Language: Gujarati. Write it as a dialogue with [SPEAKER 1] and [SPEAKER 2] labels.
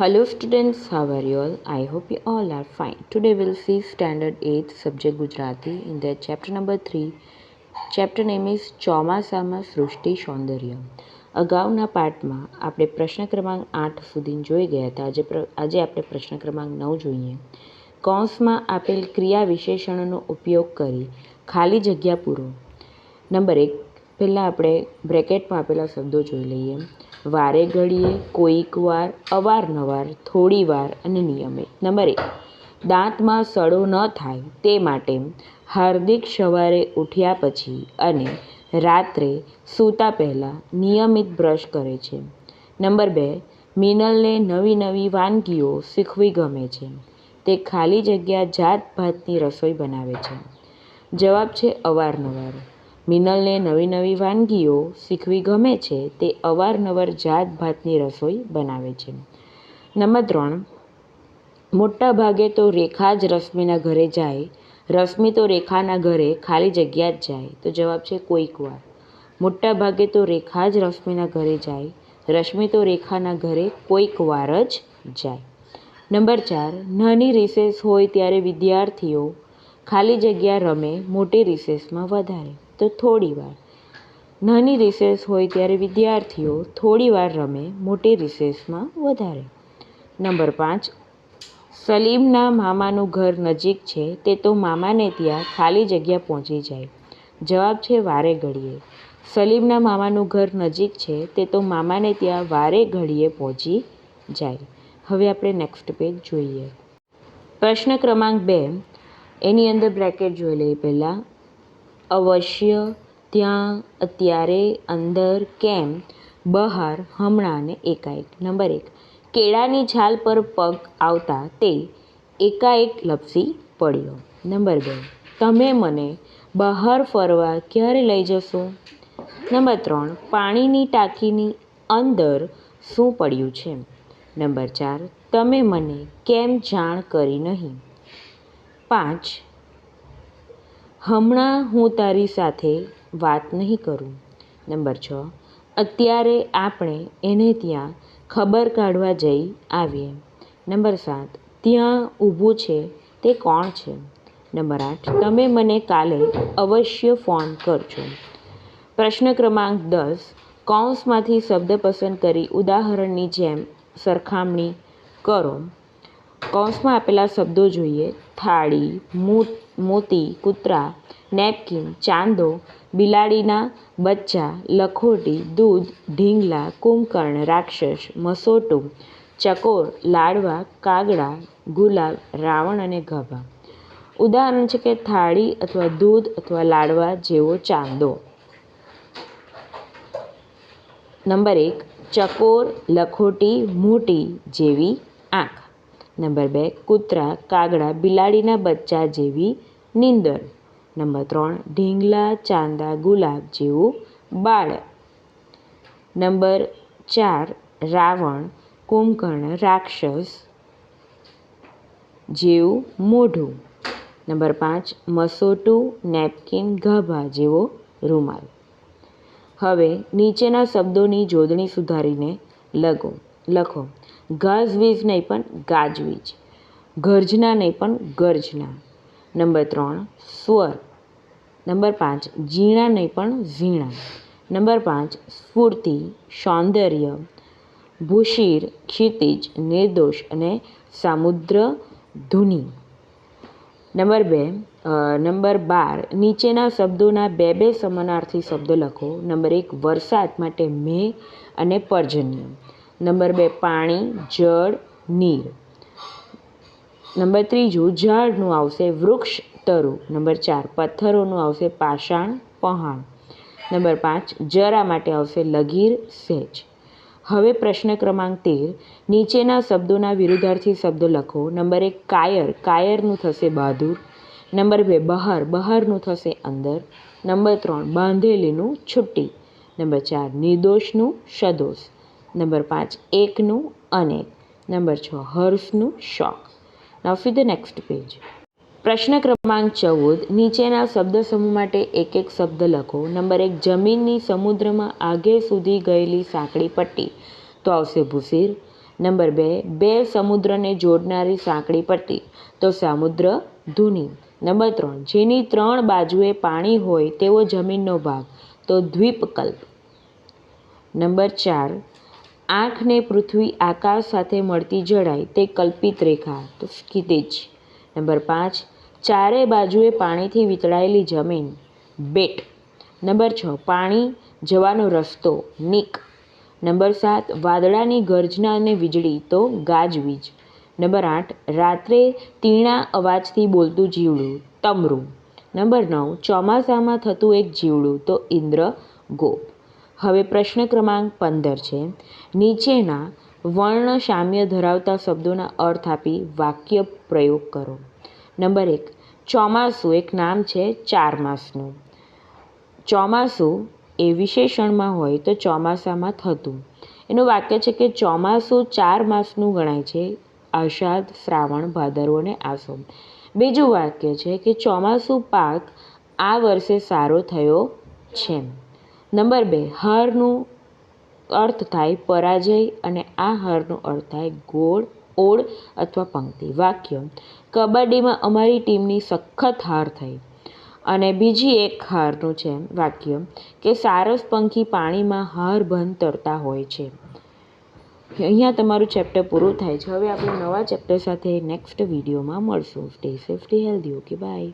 [SPEAKER 1] Hello students, how are you all? I hope you all are fine. Today we'll see standard 8 subject Gujarati in their chapter number 3. Chapter name ચોમાસામાં સૃષ્ટિ સૌંદર્ય અગાઉના પાઠમાં આપણે પ્રશ્ન ક્રમાંક આઠ સુધી જોઈ ગયા હતા આજે આજે આપણે પ્રશ્ન ક્રમાંક નવ જોઈએ કૌંસમાં આપેલ ક્રિયા વિશેષણોનો ઉપયોગ કરી ખાલી જગ્યા પૂરો નંબર એક પહેલાં આપણે બ્રેકેટમાં આપેલા શબ્દો જોઈ લઈએ વારે ઘડીએ કોઈક વાર, અવારનવાર થોડી વાર અને નિયમિત નંબર એક, દાંતમાં સડો ન થાય તે માટે હાર્દિક સવારે ઉઠ્યા પછી અને રાત્રે સૂતા પહેલાં નિયમિત બ્રશ કરે છે. નંબર બે, મિનલને નવી નવી વાનગીઓ શીખવી ગમે છે. તે ખાલી જગ્યા જાત ભાતની રસોઈ બનાવે છે. જવાબ છે અવારનવાર. મિનલને નવી નવી વાનગીઓ શીખવી ગમે છે, તે અવારનવાર જાત ભાતની રસોઈ બનાવે છે. નંબર ત્રણ, મોટા ભાગે તો રેખા જ રશ્મિના ઘરે જાય, રશ્મિ તો રેખાના ઘરે ખાલી જગ્યા જ જાય, તો જવાબ છે કોઈક વાર. મોટા ભાગે તો રેખા જ રશ્મિના ઘરે જાય, રશ્મિ તો રેખાના ઘરે કોઈક વાર જ જાય. નંબર ચાર, નાની રિસેસ હોય ત્યારે વિદ્યાર્થીઓ ખાલી જગ્યા રમે, મોટી રિસેસમાં વધારે. તો થોડી વાર. નાની રિસેસ હોય ત્યારે વિદ્યાર્થીઓ થોડી વાર રમે, મોટી રિસેસમાં વધારે. નંબર પાંચ, સલીમના મામાનું ઘર નજીક છે, તે તો મામાને ત્યાં ખાલી જગ્યા પહોંચી જાય. જવાબ છે, વારે ઘડીએ. સલીમના મામાનું ઘર નજીક છે, તે તો મામાને ત્યાં વારે ઘડીએ પહોંચી જાય. હવે આપણે નેક્સ્ટ પેજ જોઈએ. પ્રશ્ન ક્રમાંક બે, એની અંદર બ્રેકેટ જોઈ લઈએ પહેલાં. અવશ્ય ત્યાં અત્યારે અંદર કેમ? બહાર હમણાં ને એકાએક. નંબર એક. કેળાની છાલ પર પગ આવતા તે એકાએક લપસી પડ્યો. નંબર બે. તમે મને બહાર ફરવા ક્યારે લઈ જશો? નંબર ત્રણ. પાણીની ટાંકીની અંદર શું પડ્યું છે? નંબર ચાર. તમે મને કેમ જાણ કરી નહીં? પાંચ. હમણાં હું તારી સાથે વાત નહીં કરું. નંબર છ. અત્યારે આપણે એને ત્યાં ખબર કાઢવા જઈ આવીએ. નંબર સાત. ત્યાં ઊભું છે તે કોણ છે? નંબર આઠ. તમે મને કાલે અવશ્ય ફોન કરજો. પ્રશ્ન ક્રમાંક દસ. કૌંસમાંથી શબ્દ પસંદ કરી ઉદાહરણની જેમ સરખામણી કરો. કૌંસમાં આપેલા શબ્દો જોઈએ. થાળી, મોતી કૂતરા, નેપકિન, ચાંદો, બિલાડીના બચ્ચા, લખોટી, દૂધ, ઢીંગલા, કુંભકર્ણ, રાક્ષસ, મસોટું, ચકોર, લાડવા, કાગડા, ગુલાબ, રાવણ અને ગભા. ઉદાહરણ છે કે થાળી અથવા દૂધ અથવા લાડવા જેવો ચાંદો. નંબર એક, ચકોર, લખોટી, મોટી જેવી આંખ. નંબર બે, કૂતરા, કાગડા, બિલાડીના બચ્ચા જેવી નીંદર. નંબર ત્રણ, ઢીંગલા, ચાંદા, ગુલાબ જેવું બાળ. નંબર ચાર, રાવણ, કુંભકર્ણ, રાક્ષસ જેવું મોઢું. નંબર પાંચ, મસોટું, નેપકિન, ગાભા જેવો રૂમાલ. હવે નીચેના શબ્દોની જોડણી સુધારીને લખો. લખો. ગાજવીજ નહીં પણ ગાજવીજ ગર્જના નહીં પણ ગર્જના. નંબર ત્રણ, સ્વર. નંબર પાંચ, ઝીણા નહીં પણ ઝીણા. નંબર પાંચ, સ્ફૂર્તિ, સૌંદર્ય. ભૂષિર, ક્ષિતિજ, નિર્દોષ અને સામુદ્ર ધુની. નંબર બે નંબર બાર, નીચેના શબ્દોના બે બે સમાનાર્થી શબ્દો લખો. નંબર એક, વરસાદ માટે મેં અને પર્જન્ય. નંબર બે, પાણી, જળ, નીર. નંબર ત્રીજું, ઝાડનું આવશે વૃક્ષ તરુ. નંબર ચાર, પથ્થરોનું આવશે પાષાણ પહાણ. નંબર પાંચ, જરા માટે આવશે લગીર સહેજ હવે પ્રશ્ન ક્રમાંક તેર, નીચેના શબ્દોના વિરુદ્ધાર્થી શબ્દો લખો. નંબર એક, કાયર. કાયરનું થશે બહાદુર. નંબર બે, બહાર. બહારનું થશે અંદર. નંબર ત્રણ, બાંધેલીનું છુટ્ટી. નંબર ચાર, નિર્દોષનું સદોષ. નંબર પાંચ, એકનું અનેક નંબર છ, હર્ષનું શોખ. નાવ ફી ધ નેક્સ્ટ પેજ પ્રશ્ન ક્રમાંક ચૌદ, નીચેના શબ્દ સમૂહ માટે એક એક શબ્દ લખો. નંબર એક, જમીનની સમુદ્રમાં આગે સુધી ગયેલી સાંકડી પટ્ટી. તો આવશે ભૂસીર. નંબર બે બે સમુદ્રને જોડનારી સાંકડી પટ્ટી. તો સમુદ્ર ધુની. નંબર ત્રણ, જેની ત્રણ બાજુએ પાણી હોય તેવો જમીનનો ભાગ. તો દ્વીપકલ્પ. નંબર ચાર આંખને પૃથ્વી આકાશ સાથે મળતી જડાય તે કલ્પિત રેખા, તો સ્કિતિજ નંબર પાંચ, ચારે બાજુએ પાણીથી વિતળાયેલી જમીન. બેટ. નંબર છ, પાણી, જવાનો રસ્તો, નીક. નંબર સાત, વાદળાની ગર્જના અને વીજળી, તો ગાજવીજ નંબર આઠ, રાત્રે તીણા અવાજથી બોલતું જીવડું, તમરું. નંબર નવ, ચોમાસામાં થતું એક જીવડું, તો ઇન્દ્ર ગોપ. હવે પ્રશ્ન ક્રમાંક પંદર છે. નીચેના વર્ણ સામ્ય ધરાવતા શબ્દોના અર્થ આપી વાક્ય પ્રયોગ કરો. નંબર એક, ચોમાસું એક નામ છે ચાર માસનું ચોમાસું એ વિશેષણમાં હોય તો ચોમાસામાં થતું. એનું વાક્ય છે કે ચોમાસું ચાર માસનું ગણાય છે. અષાઢ, શ્રાવણ, ભાદરવો અને આસો બીજું વાક્ય છે કે ચોમાસું પાક આ વર્ષે સારો થયો છે. નંબર બે, હારનું અર્થ થાય પરાજય અને આ હારનો અર્થ થાય ગોળ, ઓળ અથવા પંક્તિ. વાક્ય, કબડ્ડીમાં અમારી ટીમની સખત હાર થઈ અને બીજી એક હારનું છે વાક્ય કે સારસ પંખી પાણીમાં હાર બંધ તરતા હોય છે. અહીંયા તમારું ચેપ્ટર પૂરું થાય છે. હવે આપણે નવા ચેપ્ટર સાથે નેક્સ્ટ વિડીયોમાં મળશું. Stay safe stay healthy okay bye